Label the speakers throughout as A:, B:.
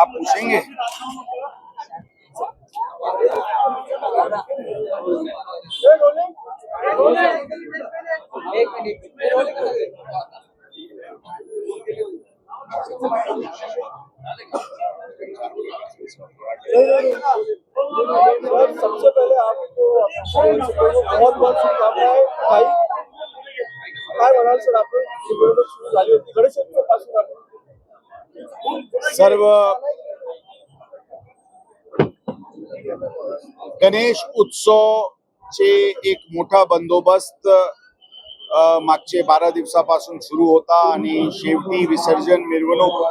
A: आप पूछेंगे?
B: सबसे पहले आपको बहुत बहुत शुभकामनाएँ भाई काय म्हणाल सर होती गणेश
A: सर्व गणेश उत्सव चे एक मोठा बंदोबस्त मागचे बारा दिवसापासून सुरू होता आणि शेवटी विसर्जन मिरवणूक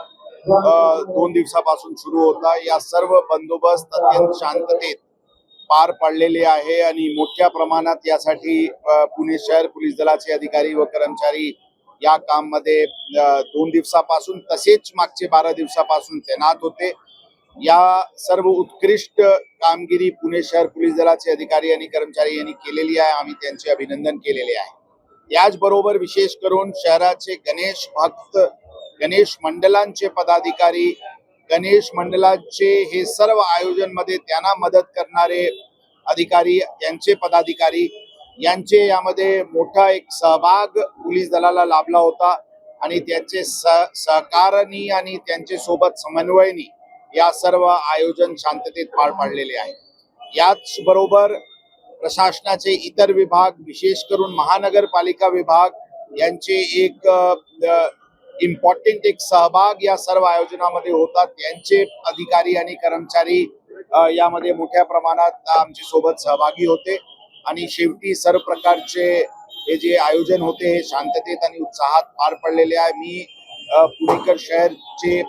A: दोन दिवसापासून सुरू होता. या सर्व बंदोबस्त अत्यंत शांततेत पार पडलेले आहे आणि मोठ्या प्रमाणात यासाठी पुणे शहर पोलीस दलाचे अधिकारी व कर्मचारी या काममध्ये दोन दिवसापासून तसेच मागचे बारा दिवसापासून तैनात होते. या सर्व उत्कृष्ट कामगिरी पुणे शहर पोलीस दलाचे अधिकारी आणि कर्मचारी यांनी केलेली आहे. आम्ही त्यांचे अभिनंदन केलेले आहे. याचबरोबर विशेष करून शहराचे गणेश भक्त गणेश मंडळांचे पदाधिकारी गणेश मंडळाचे हे सर्व आयोजनमध्ये त्यांना मदत करणारे अधिकारी यांचे पदाधिकारी यांचे यामध्ये मोठा एक सहभाग पोलीस दलाला लाभला होता आणि त्यांचे सह सहकारणी आणि त्यांचे सोबत समन्वयनी या सर्व आयोजन शांततेत पार पाडलेले आहे. याच बरोबर प्रशासनाचे इतर विभाग विशेष करून महानगरपालिका विभाग यांचे एक इम्पॉर्टंट एक सहभाग या सर्व आयोजनामध्ये होतात त्यांचे अधिकारी आणि कर्मचारी यामध्ये मोठ्या प्रमाणात आमच्यासोबत सहभागी होते. आणि शेवटी सर्व प्रकारचे हे जे आयोजन होते हे शांततेत आणि उत्साहात पार पडलेले आहे. मी पुणेकर शहरचे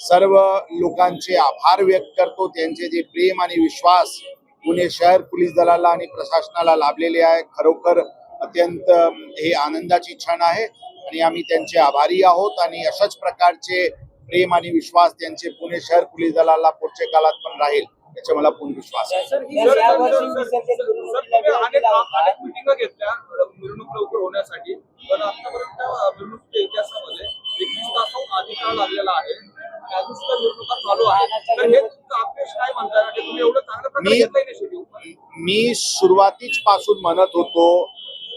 A: सर्व लोकांचे आभार व्यक्त करतो. त्यांचे जे प्रेम आणि विश्वास पुणे शहर पोलीस दलाला आणि प्रशासनाला लाभलेले आहे खरोखर अत्यंत हे आनंदाची क्षण आहे. आणि आम्ही त्यांचे आभारी आहोत आणि अशाच प्रकारचे प्रेम आणि विश्वास त्यांचे पुणे शहर पोलीस दलाला पुढच्या काळात पण राहील. याचा मला पूर्ण विश्वास आहे
B: सर
C: सर, यावर्षी
B: सर,
C: विसर्जन
B: सर,
C: मिरवणुकीला
B: तुम्ही
C: वेळ
B: अनेक
C: दिला होता.
B: अनेक मिटिंग घेतल्या मिरवणूक लवकर होण्यासाठी पण आतापर्यंत मिरवणुकीच्या इतिहासामध्ये एकवीस तासाहून अधिक काळ लागलेला आहे आणि अजून सुद्धा मिरवणुका चालू आहे तर हे तुमचं अपडेट काय म्हणताय म्हणजे तुम्ही एवढं चांगल्या प्रकारे
A: मी-
B: घेतलंय
A: मी सुरुवातीच पासून म्हणत होतो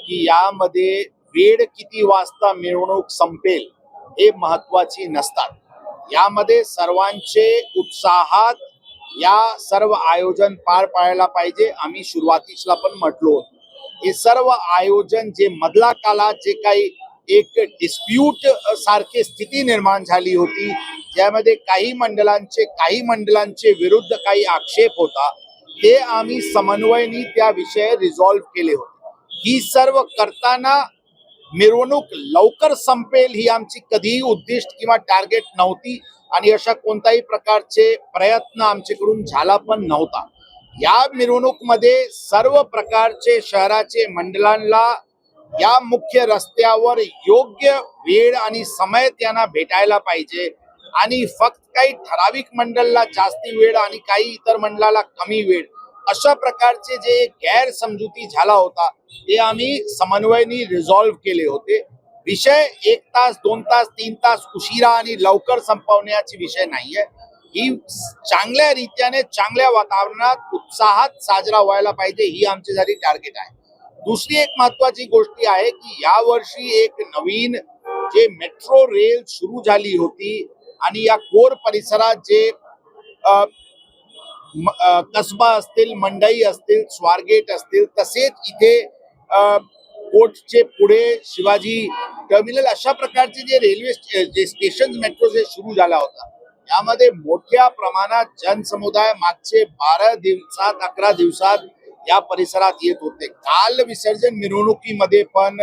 A: की यामध्ये वेळ किती वाजता मिरवणूक संपेल हे महत्वाची नसतात यामध्ये सर्वांचे उत्साहात या सर्व आयोजन पार पाडायला पाहिजे. आम्ही सुरुवातीला पण म्हटलो हे सर्व आयोजन जे मधला कालात जे काही एक डिस्प्यूट सारखी स्थिती निर्माण झाली होती ज्यामध्ये काही मंडळांचे काही मंडळांचे विरुद्ध काही आक्षेप होता ते आम्ही समन्वयनी त्या विषय रिझॉल्व्ह केले होते. ही सर्व करताना मिरवणूक लवकर संपेल ही आमची कधीही उद्दिष्ट किंवा टार्गेट नव्हती. आणि अशा कोणत्याही प्रकारचे प्रयत्न आमच्याकडून झाला पण नव्हता. या मिरवणूकमध्ये सर्व प्रकारचे शहराचे मंडळांना या मुख्य रस्त्यावर योग्य वेळ आणि समय त्यांना भेटायला पाहिजे आणि फक्त काही ठराविक मंडळाला जास्ती वेळ आणि काही इतर मंडळाला कमी वेळ अशा प्रकारचे जे गैरसमजुती झाला होता ते आम्ही समन्वयनी रिझॉल्व्ह केले होते. विषय एक तास दोन तास तीन तास उशिरा आणि लवकर संपवण्याची विषय नाहीये. ही चांगल्या रीत्याने चांगल्या वातावरणात उत्साहात साजरा व्हायला पाहिजे ही आमची झाली टार्गेट आहे. दुसरी एक महत्वाची गोष्ट आहे की यावर्षी एक नवीन जे मेट्रो रेल सुरू झाली होती आणि या कोर परिसरात जे कसबा असतील मंडई असतील स्वारगेट असतील तसेच इथे अ, कोर्टचे पुढे शिवाजी टर्मिनल अशा प्रकारचे जे रेल्वे स्टे- जे स्टेशन मेट्रो जे सुरू झाला होता यामध्ये मोठ्या प्रमाणात जनसमुदाय मागचे बारा दिवसात अकरा दिवसात या परिसरात येत होते. काल विसर्जन मिरवणुकीमध्ये पण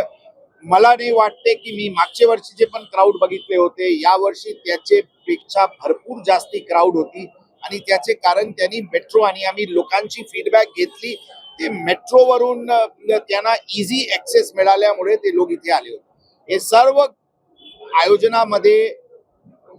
A: मला नाही वाटते की मी मागच्या वर्षी जे पण क्राऊड बघितले होते या वर्षी त्याचे पेक्षा भरपूर जास्ती क्राऊड होती आणि त्याचे कारण त्यांनी मेट्रो आणि आम्ही लोकांची फीडबॅक घेतली. ते मेट्रोवरून त्यांना इझी ऍक्सेस मिळाल्यामुळे ते लोक इथे आले होते. हे सर्व आयोजनामध्ये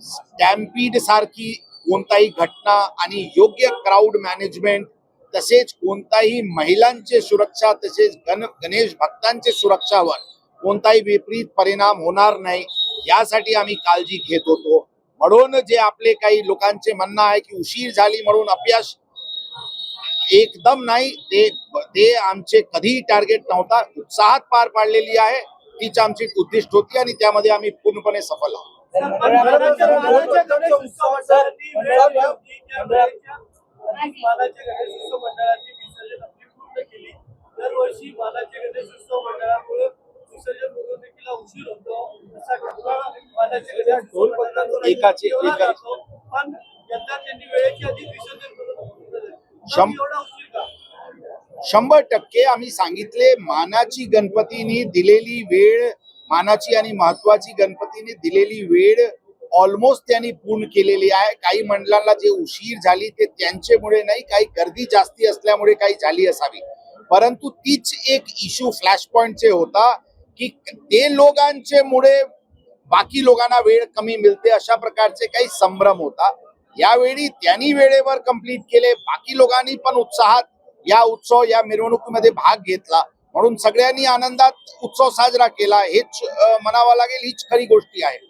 A: स्टॅम्पीड सारखी कोणताही घटना आणि योग्य क्राऊड मॅनेजमेंट तसेच कोणताही महिलांचे सुरक्षा तसेच गण गणेश भक्तांचे सुरक्षावर कोणताही विपरीत परिणाम होणार नाही यासाठी आम्ही काळजी घेत होतो. म्हणून जे आपले काही लोकांचे म्हणणं आहे की उशीर झाली म्हणून अपयश एकदम नाही ते ते आमचे कधीही टार्गेट नव्हता उत्साहात पार पाडलेली आहे. तीच आमची उद्दिष्ट होती आणि त्यामध्ये आम्ही पूर्णपणे सफल आहोत
C: मानाच्या मानाच्या गणेश उत्सव दरवर्षी मंडळामुळे उशीर होतो असा घटना गणेश. पण यंदा त्यांनी वेळेच्या आधी विसर्जन करून पूर्ण झाले.
A: शं-
C: मग एवढा उशीर का
A: शंभर टक्के आम्ही सांगितले मानाची गणपतीनी दिलेली वेळ मानाची आणि महत्वाची गणपतीने दिलेली वेळ ऑलमोस्ट त्यांनी पूर्ण केलेली आहे. काही मंडळांना जे उशीर झाली ते त्यांच्यामुळे नाही काही गर्दी जास्ती असल्यामुळे काही झाली असावी. परंतु तीच एक इश्यू फ्लॅश पॉइंटचे होता की ते लोकांचे मुळे बाकी लोकांना वेळ कमी मिळते अशा प्रकारचे काही संभ्रम होता. यावेळी त्यांनी वेळेवर कंप्लीट केले बाकी लोकांनी पण उत्साहात या उत्सव या मिरवणुकीमध्ये भाग घेतला. म्हणून सगळ्यांनी आनंदात उत्सव साजरा केला. हेच अं, म्हणावं लागेल हीच खरी गोष्टी आहे.